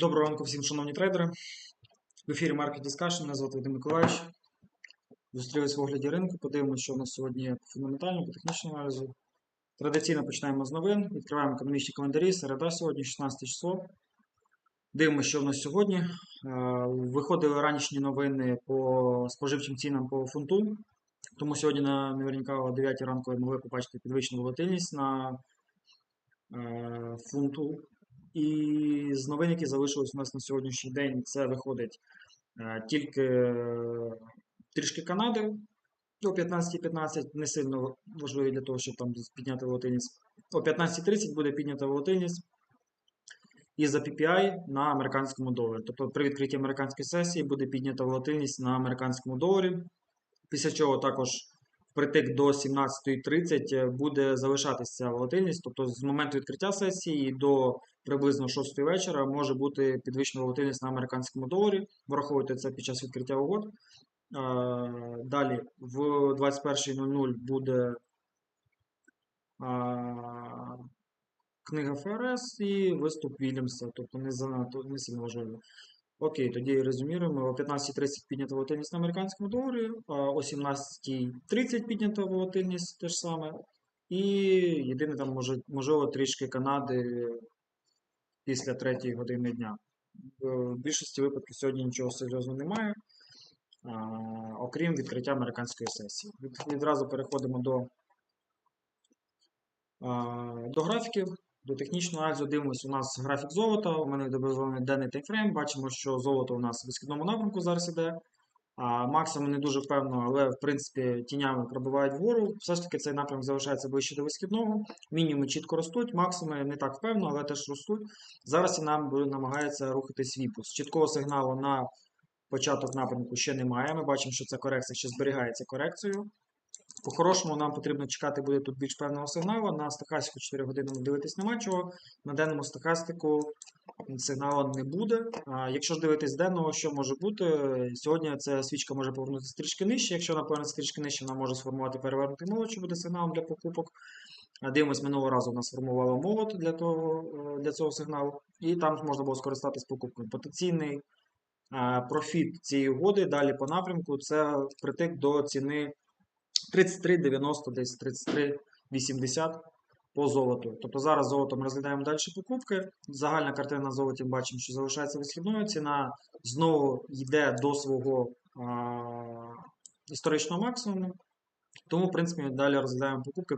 Доброго ранку всім, шановні трейдери. В ефірі Market Discussion. Мене звати Вадим Миколаївич. Зустрілись в огляді ринку. Подивимося, що у нас сьогодні є по по технічному аналізу. Традиційно починаємо з новин. Відкриваємо економічні календарі. Середа сьогодні, 16 число. Дивимося, що в нас сьогодні. Е, Виходили ранішні новини по споживчим цінам по фунту. Тому сьогодні на наверняка о 9 ранку ви могли побачити підвищену волатильність на е, фунту. І з новин, які залишились у нас на сьогоднішній день, це виходить е, тільки е, трішки Канади о 15.15, не сильно важливі для того, щоб там підняти волатильність. О 15.30 буде піднята волатильність і за PPI на американському доларі. Тобто при відкритті американської сесії буде піднята волатильність на американському доларі. Після чого також впритик до 17.30 буде залишатися волатильність. Тобто з моменту відкриття сесії до приблизно 6 вечора може бути підвищена волатильність на американському доларі. Враховуйте це під час відкриття угод. Е, Далі в 21.00 буде книга ФРС і виступ Вільямса, тобто не занадто не сильно важливо. Окей, тоді резюміруємо. О 15.30 піднята волатильність на американському доларі, о 17.30 піднята волатильність теж саме. І єдине там може, можливо трішки Канади після 3 години дня. В більшості випадків сьогодні нічого серйозного немає, окрім відкриття американської сесії. Від, відразу переходимо до, до графіків. До технічного аналізу дивимося, у нас графік золота. У мене відображений денний таймфрейм. Бачимо, що золото у нас в висхідному напрямку зараз іде. А максимум не дуже впевнено, але в принципі тінями пробивають вгору. Все ж таки цей напрямок залишається ближче до висхідного. Мінімуми чітко ростуть, максимуми не так впевнено, але теж ростуть. Зараз нам намагається рухатись віпус. Чіткого сигналу на початок напрямку ще немає. Ми бачимо, що ця корекція ще зберігається корекцією. По-хорошому нам потрібно чекати буде тут більш певного сигналу. На стахастику 4 години дивитись нема чого. На денному стахастику сигналу не буде. А якщо ж дивитись денного, що може бути? Сьогодні ця свічка може повернутися трішки нижче. Якщо вона повернеться трішки нижче, вона може сформувати перевернутий молот, що буде сигналом для покупок. Дивимось, минулого разу вона сформувала молот для, того, для цього сигналу, і там можна було скористатись покупкою. Потенційний профіт цієї угоди далі по напрямку це притик до ціни 33,90, десь 33,80 по золоту. Тобто зараз золотом розглядаємо далі покупки. Загальна картина на золоті бачимо, що залишається висхідною. Ціна знову йде до свого а, історичного максимуму. Тому, в принципі, далі розглядаємо покупки.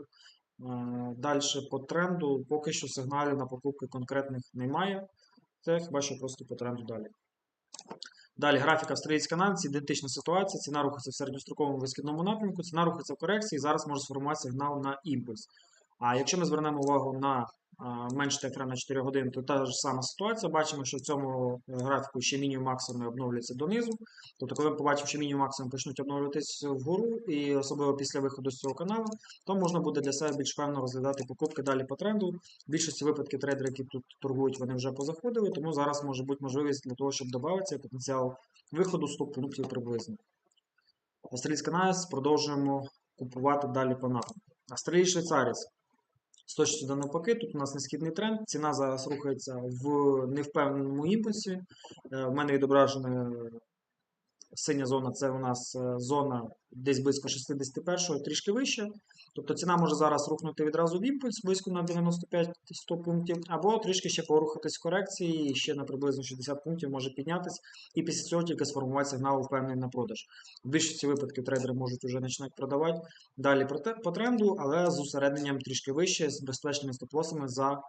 Далі по тренду поки що сигналів на покупки конкретних немає. Це хіба що просто по тренду далі. Далі графік австралійська канадці, ідентична ситуація. Ціна рухається в середньостроковому висхідному напрямку, ціна рухається в корекції, зараз може сформуватися сигнал на імпульс. А якщо ми звернемо увагу на менш тайфрейм на 4 години, то та ж сама ситуація. Бачимо, що в цьому графіку ще мінімум максимум обновлюється донизу. Тобто, коли ми побачимо, що мінімум максимум почнуть обновлюватись вгору, і особливо після виходу з цього каналу, то можна буде для себе більш певно розглядати покупки далі по тренду. В більшості випадків трейдери, які тут торгують, вони вже позаходили, тому зараз може бути можливість для того, щоб додатися потенціал виходу 100 пунктів приблизно. Австралійська НАС продовжуємо купувати далі по напрямку. Австралій швейцарець. З точки навпаки, тут у нас несхідний тренд. Ціна зараз рухається в невпевненому імпульсі. У в мене відображена синя зона це у нас е, зона десь близько 61-го, трішки вище. Тобто ціна може зараз рухнути відразу в імпульс, близько на 95-100 пунктів, або трішки ще порухатись в корекції, і ще на приблизно 60 пунктів може піднятися, і після цього тільки сформувати сигнал впевнений на продаж. В більшості випадків трейдери можуть вже починати продавати далі по тренду, але з усередненням трішки вище, з безпечними стоп-лосами за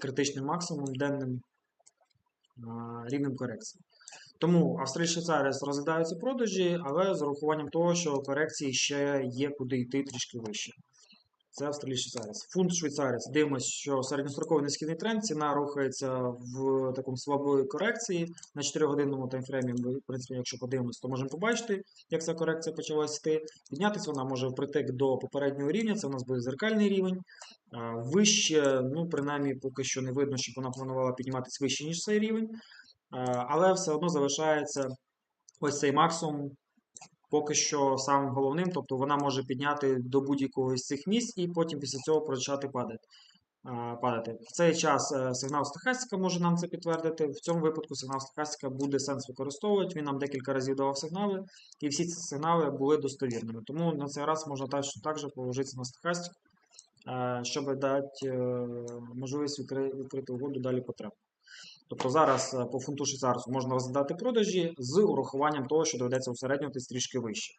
критичним максимумом денним рівнем корекції. Тому Австралія Швейцарія розглядаються продажі, але з урахуванням того, що корекції ще є куди йти трішки вище. Це Австралія Швейцаріс. Фунт швейцарець. Дивимося, що середньостроковий низький тренд, ціна рухається в такому слабої корекції. На 4-годинному таймфреймі, в принципі, якщо подивимося, то можемо побачити, як ця корекція почалась йти. Піднятися вона може впритик до попереднього рівня, це у нас буде зеркальний рівень. Вище, ну, принаймні, поки що не видно, щоб вона планувала підніматися вище, ніж цей рівень. Але все одно залишається ось цей максимум поки що самим головним, тобто вона може підняти до будь-якого з цих місць і потім після цього почати падати. падати. В цей час е, сигнал стахастика може нам це підтвердити. В цьому випадку сигнал стахастика буде сенс використовувати. Він нам декілька разів давав сигнали, і всі ці сигнали були достовірними. Тому на цей раз можна також, положитися на стахастик, е, щоб дати е, можливість відкри- відкрити угоду далі потреб. Тобто зараз е, по фунту швейцарцу можна розглядати продажі з урахуванням того, що доведеться усереднюватись трішки вище,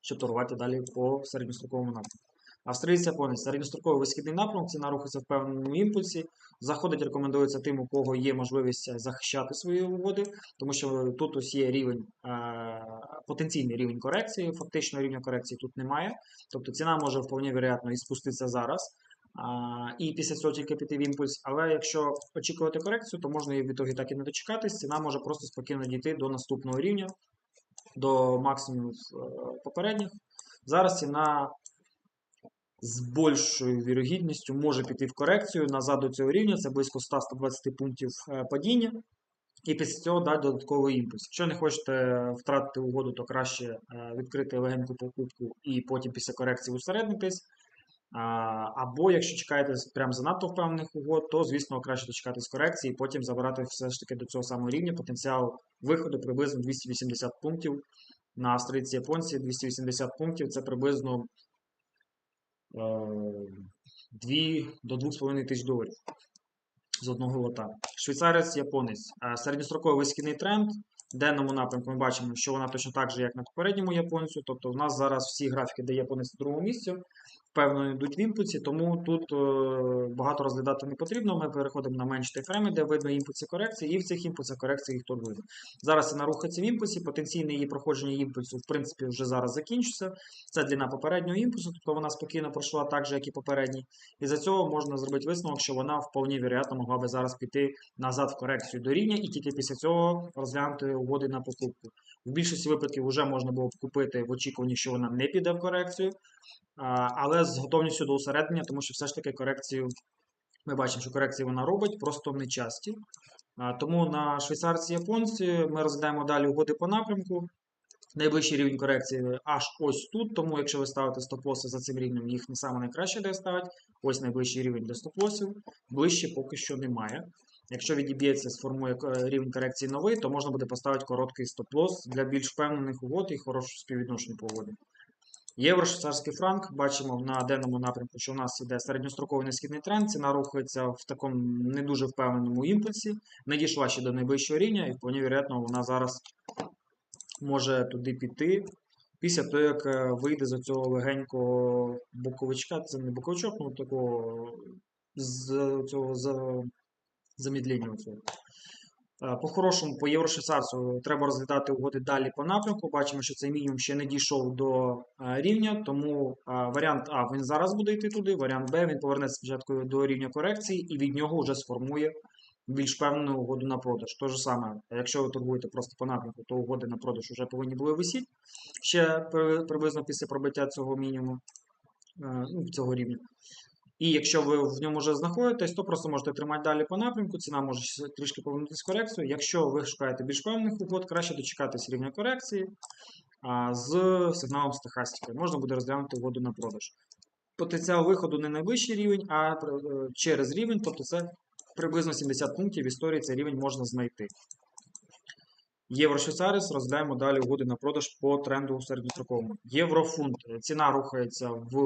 щоб торгувати далі по середньостроковому напрямку. Австрійський японець середньостроковий висхідний напрямок, ціна рухається в певному імпульсі. Заходить рекомендується тим, у кого є можливість захищати свої угоди, тому що тут ось є рівень, е, потенційний рівень корекції, фактично рівня корекції тут немає. Тобто ціна може вполне вероятно і спуститися зараз. І після цього тільки піти в імпульс. Але якщо очікувати корекцію, то можна і в ітогі так і не дочекатись. Ціна може просто спокійно дійти до наступного рівня, до максимумів е, попередніх. Зараз ціна з більшою вірогідністю може піти в корекцію назад до цього рівня, це близько 100-120 пунктів е, падіння. І після цього дати додатковий імпульс. Якщо не хочете втратити угоду, то краще е, відкрити легеньку покупку і потім після корекції усереднитись. Або якщо чекаєте прям занадто впевнених угод, то звісно краще дочекатись корекції і потім забирати все ж таки до цього самого рівня. Потенціал виходу приблизно 280 пунктів на австрійці японці. 280 пунктів це приблизно е, 2 до 2,5 тисяч доларів з одного лота. Швейцарець, японець. Е, Середньостроковий висхідний тренд. В денному напрямку ми бачимо, що вона точно так же, як на попередньому японцю. Тобто, у нас зараз всі графіки, де японець на другому місці, певно йдуть в імпульсі, тому тут е, багато розглядати не потрібно. Ми переходимо на менші тайфрейми, де видно імпульси корекції, і в цих імпульсах корекції їх торгує. Зараз вона рухається в імпульсі, потенційне її проходження імпульсу, в принципі, вже зараз закінчиться. Це длина попереднього імпульсу, тобто вона спокійно пройшла так же, як і попередній. І за цього можна зробити висновок, що вона вполне вероятно могла би зараз піти назад в корекцію до рівня, і тільки після цього розглянути угоди на покупку. В більшості випадків вже можна було б купити в очікуванні, що вона не піде в корекцію, але з готовністю до усереднення, тому що все ж таки корекцію ми бачимо, що корекції вона робить, просто не часті. Тому на швейцарці японці ми розглядаємо далі угоди по напрямку. Найближчий рівень корекції аж ось тут, тому якщо ви ставите стоп-лоси за цим рівнем, їх не саме найкраще де ставити. Ось найближчий рівень для стоп-лосів. Ближче поки що немає. Якщо відіб'ється, сформує е, рівень корекції новий, то можна буде поставити короткий стоп-лос для більш впевнених угод і хорошого співвідношення по угоді. Євро, швейцарський франк, бачимо на денному напрямку, що у нас іде середньостроковий несхідний тренд. Ціна рухається в такому не дуже впевненому імпульсі, не дійшла ще до найближчого рівня, і вполне вероятно, вона зараз може туди піти. Після того, як е, вийде з цього легенького боковичка, це не боковичок, ну такого з цього за, замідлення. Цього. Е, По-хорошому, по єврошвейцарцю треба розглядати угоди далі по напрямку. Бачимо, що цей мінімум ще не дійшов до е, рівня, тому е, варіант А він зараз буде йти туди, варіант Б він повернеться спочатку до рівня корекції і від нього вже сформує більш певну угоду на продаж. То ж саме, якщо ви торгуєте просто по напрямку, то угоди на продаж вже повинні були висіти ще приблизно після пробиття цього мінімуму, ну, цього рівня. І якщо ви в ньому вже знаходитесь, то просто можете тримати далі по напрямку, ціна може трішки повернутися корекцію. Якщо ви шукаєте більш певних угод, краще дочекатись рівня корекції а, з сигналом стахастики. Можна буде розглянути угоду на продаж. Потенціал виходу не найвищий рівень, а е, через рівень, тобто це приблизно 70 пунктів в історії цей рівень можна знайти. Євро-швейцарець розглядаємо далі угоди на продаж по тренду середньостроковому. Єврофунт. Ціна рухається в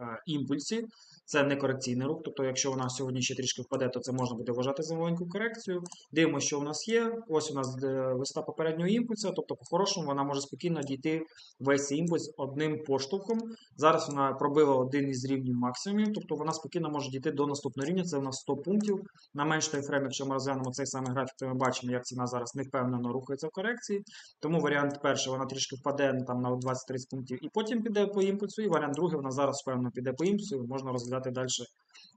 е, імпульсі. Це не корекційний рух. Тобто, якщо вона сьогодні ще трішки впаде, то це можна буде вважати за маленьку корекцію. Дивимося, що у нас є. Ось у нас е, висота попереднього імпульсу. Тобто, по-хорошому, вона може спокійно дійти весь імпульс одним поштовхом. Зараз вона пробила один із рівнів максимумів, тобто вона спокійно може дійти до наступного рівня. Це у нас 100 пунктів. На менш таймфрейм, якщо ми розглянемо цей самий графік, то ми бачимо, як ціна зараз невпевнено рухається в корекції. Тому варіант перший, вона трішки впаде ну, там на 20-30 пунктів і потім піде по імпульсу. І варіант другий, вона зараз впевнено піде по імпульсу, можна розглядати далі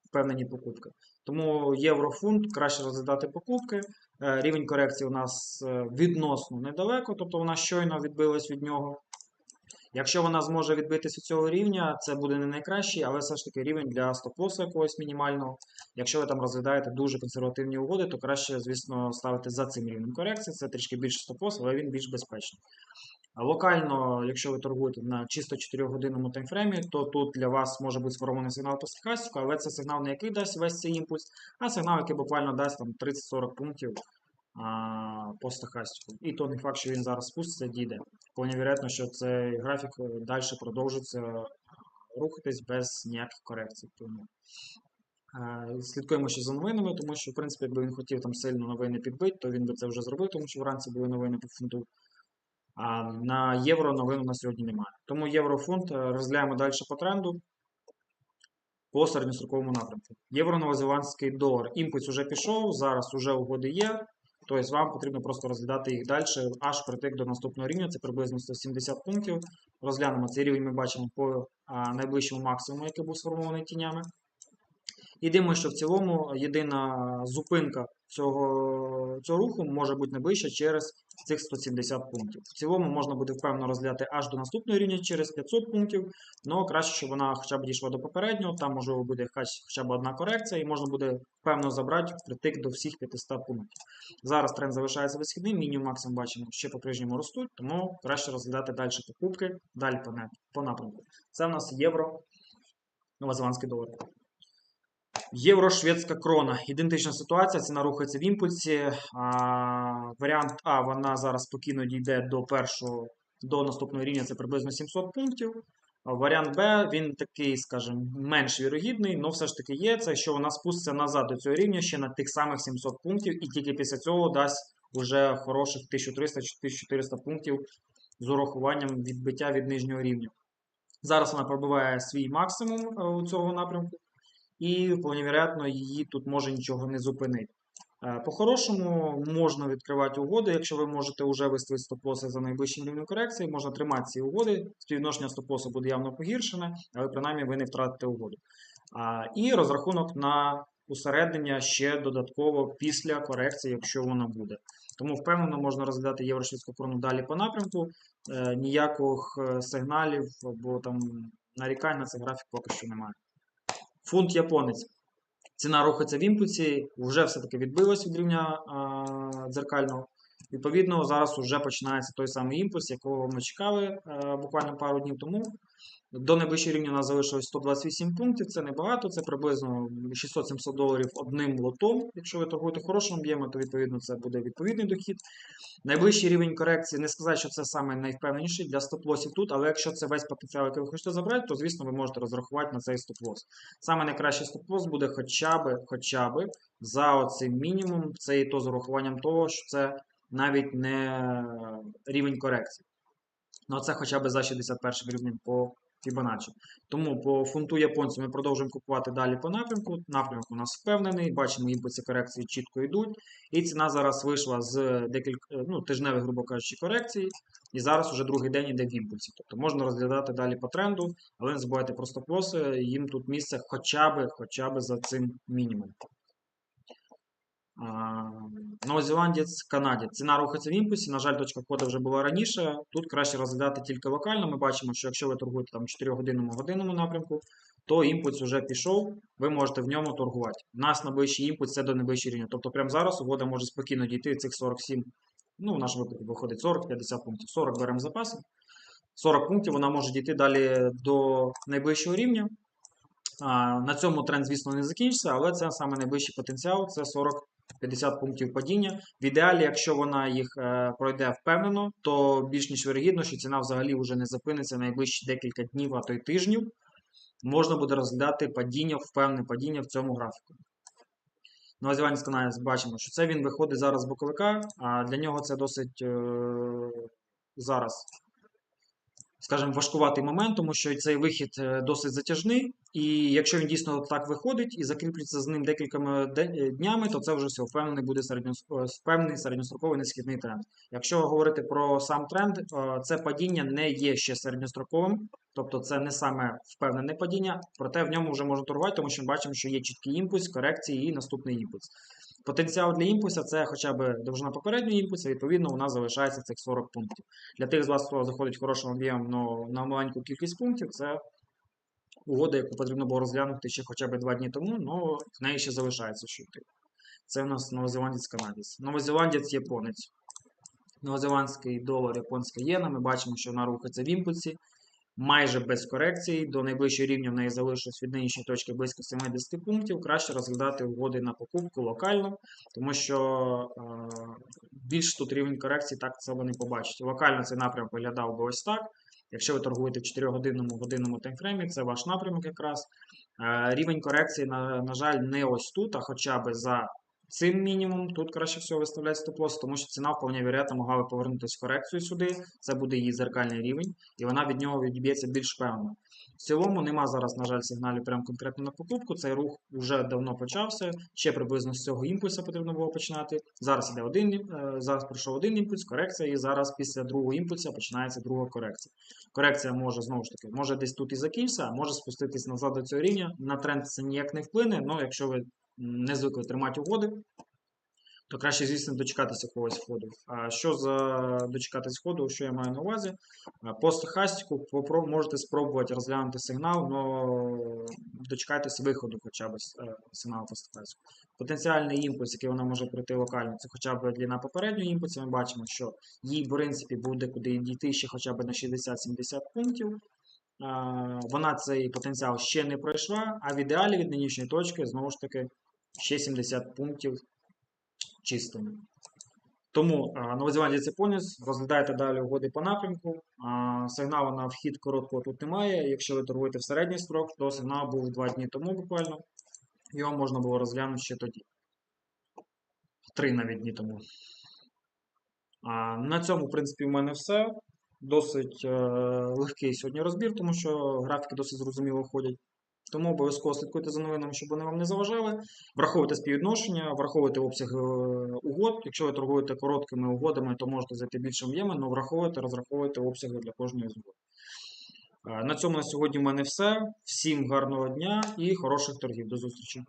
впевнені покупки. Тому єврофунт краще розглядати покупки. Е, Рівень корекції у нас е, відносно недалеко, тобто вона щойно відбилась від нього. Якщо вона зможе відбитися від цього рівня, це буде не найкращий, але все ж таки рівень для стоп-лосу якогось мінімального. Якщо ви там розглядаєте дуже консервативні угоди, то краще, звісно, ставити за цим рівнем корекції. Це трішки більше стоп-лос, але він більш безпечний. Локально, якщо ви торгуєте на чисто 4-годинному таймфреймі, то тут для вас може бути сформований сигнал по стихастику, але це сигнал не який дасть весь цей імпульс, а сигнал, який буквально дасть там 30-40 пунктів а, по стахастику. І то не факт, що він зараз спуститься, дійде. Вполне вероятно, що цей графік далі продовжиться рухатись без ніяких корекцій. Тому е, слідкуємо ще за новинами, тому що, в принципі, якби він хотів там сильно новини підбити, то він би це вже зробив, тому що вранці були новини по фунту. А на євро новин у нас сьогодні немає. Тому єврофунт е, розглядаємо далі по тренду по середньостроковому напрямку. Євро-новозеландський долар. Імпульс вже пішов, зараз вже угоди є. Тобто вам потрібно просто розглядати їх далі, аж притик до наступного рівня, це приблизно 170 пунктів. Розглянемо цей рівень, ми бачимо по найближчому максимуму, який був сформований тінями. І дивимося, що в цілому єдина зупинка цього, цього руху може бути найближча через цих 170 пунктів. В цілому можна буде впевнено розглядати аж до наступного рівня через 500 пунктів, але краще, щоб вона хоча б дійшла до попереднього, там можливо буде якась хоча б одна корекція, і можна буде впевнено забрати впритик до всіх 500 пунктів. Зараз тренд залишається висхідним, мінімум максимум бачимо, ще по-прежньому ростуть, тому краще розглядати далі покупки, далі не- по напрямку. Це в нас євро, новозеландський долар. Євро-шведська крона. Ідентична ситуація, ціна рухається в імпульсі. А, варіант А, вона зараз спокійно дійде до першого, до наступного рівня, це приблизно 700 пунктів. А варіант Б, він такий, скажімо, менш вірогідний, але все ж таки є. Це що вона спуститься назад до цього рівня ще на тих самих 700 пунктів, і тільки після цього дасть уже хороших 1300 чи 1400 пунктів з урахуванням відбиття від нижнього рівня. Зараз вона пробиває свій максимум е, у цього напрямку і вполне вероятно її тут може нічого не зупинити. Е, По-хорошому можна відкривати угоди, якщо ви можете вже виставити стоп-лоси за найближчим рівнем корекції, можна тримати ці угоди, співвідношення стоп-лосу буде явно погіршене, але принаймні ви не втратите угоду. І розрахунок на усереднення ще додатково після корекції, якщо вона буде. Тому впевнено можна розглядати єврошвидську крону далі по напрямку. Е, Ніяких е, сигналів або там нарікань на цей графік поки що немає. Фунт японець. Ціна рухається в імпульсі, вже все-таки відбилась від рівня а, дзеркального. Відповідно, зараз вже починається той самий імпульс, якого ми чекали е, буквально пару днів тому. До найближчого рівня у нас залишилось 128 пунктів, це небагато, це приблизно 600-700 доларів одним лотом. Якщо ви торгуєте хорошим об'ємом, то відповідно це буде відповідний дохід. Найближчий рівень корекції, не сказати, що це саме найвпевненіший для стоп-лосів тут, але якщо це весь потенціал, який ви хочете забрати, то звісно ви можете розрахувати на цей стоп-лос. Саме найкращий стоп-лос буде хоча б, хоча б за оцим мінімум, це і то з урахуванням того, що це навіть не рівень корекції. Ну, це хоча б за 61 рівнем по Fibonacci. Тому по фунту японцю ми продовжуємо купувати далі по напрямку. Напрямок у нас впевнений, бачимо, імпульси корекції чітко йдуть. І ціна зараз вийшла з декілька ну, тижневих, грубо кажучи, корекцій. І зараз уже другий день йде в імпульсі. Тобто можна розглядати далі по тренду, але не забувайте про стоп-лоси, їм тут місце хоча б, хоча б за цим мінімумом. Новозеландець, канадець. Ціна рухається в імпульсі. На жаль, точка входу вже була раніше. Тут краще розглядати тільки локально. Ми бачимо, що якщо ви торгуєте там 4-годинному годинному напрямку, то імпульс вже пішов, ви можете в ньому торгувати. У нас найближчий імпульс це до найближчого рівня. Тобто прямо зараз угода може спокійно дійти цих 47, ну в нашому випадку виходить 40-50 пунктів. 40 беремо запаси. 40 пунктів вона може дійти далі до найближчого рівня. На цьому тренд, звісно, не закінчиться, але це саме найближчий потенціал це 40-50 пунктів падіння. В ідеалі, якщо вона їх е, пройде впевнено, то більш ніж вирогідно, що ціна взагалі вже не зупиниться найближчі декілька днів, а то й тижнів. Можна буде розглядати падіння, впевнене падіння в цьому графіку. Новозеландський каналець бачимо, що це він виходить зараз з боковика, а для нього це досить е, зараз скажімо, важкуватий момент, тому що цей вихід е, досить затяжний. І якщо він дійсно так виходить і закріплюється з ним декількома днями, то це вже все впевнений буде е, впевнений середньостроковий несхідний тренд. Якщо говорити про сам тренд, е, це падіння не є ще середньостроковим, тобто це не саме впевнене падіння, проте в ньому вже можна торгувати, тому що ми бачимо, що є чіткий імпульс, корекції і наступний імпульс. Потенціал для імпульса це хоча б довжина попереднього імпульсу, відповідно, у нас залишається цих 40 пунктів. Для тих з вас, хто заходить хорошим об'ємом но на маленьку кількість пунктів, це угода, яку потрібно було розглянути ще хоча б 2 дні тому, але в неї ще залишається що йти. Це у нас новозеландець канадець. Новозеландець японець. Новозеландський долар, японська єна. Ми бачимо, що вона рухається в імпульсі майже без корекцій. До найближчого рівня в неї залишилось від нинішньої точки близько 70 пунктів. Краще розглядати угоди на покупку локально, тому що е, більш тут рівень корекцій так себе не побачите. Локально цей напрямок виглядав би ось так. Якщо ви торгуєте в 4-годинному годинному таймфреймі, це ваш напрямок якраз. Е, Рівень корекції, на, на жаль, не ось тут, а хоча б за цим мінімумом. Тут краще всього виставляти стоп-лосс, тому що ціна вполне вероятно могла би повернутися в корекцію сюди. Це буде її зеркальний рівень, і вона від нього відіб'ється більш певно. В цілому нема зараз, на жаль, сигналів прям конкретно на покупку. Цей рух вже давно почався. Ще приблизно з цього імпульсу потрібно було починати. Зараз іде один, е, зараз пройшов один імпульс, корекція, і зараз після другого імпульсу починається друга корекція. Корекція може знову ж таки, може десь тут і закінчитися, а може спуститись назад до цього рівня. На тренд це ніяк не вплине. але якщо ви не звикли тримати угоди, то краще, звісно, дочекатися когось входу. А що за дочекатись входу, що я маю на увазі? По стохастику можете спробувати розглянути сигнал, але дочекайтеся виходу хоча б е, сигналу по стохастику. Потенціальний імпульс, який вона може пройти локально, це хоча б длина попереднього імпульсу. Ми бачимо, що їй, в принципі, буде куди дійти ще хоча б на 60-70 пунктів. Вона цей потенціал ще не пройшла, а в ідеалі від нинішньої точки, знову ж таки, ще 70 пунктів чистими. Тому а, Новозеландія це поніс. Розглядайте далі угоди по напрямку. Сигналу на вхід короткого тут немає. Якщо ви торгуєте в середній строк, то сигнал був два дні тому буквально. Його можна було розглянути ще тоді. Три навіть дні тому. На цьому, в принципі, в мене все. Досить е, легкий сьогодні розбір, тому що графіки досить зрозуміло ходять. Тому обов'язково слідкуйте за новинами, щоб вони вам не заважали. Враховуйте співвідношення, враховуйте обсяг е, угод. Якщо ви торгуєте короткими угодами, то можете зайти більше об'єми, але враховуйте, розраховуйте обсяги для кожної з угод. Е, На цьому на сьогодні в мене все. Всім гарного дня і хороших торгів. До зустрічі!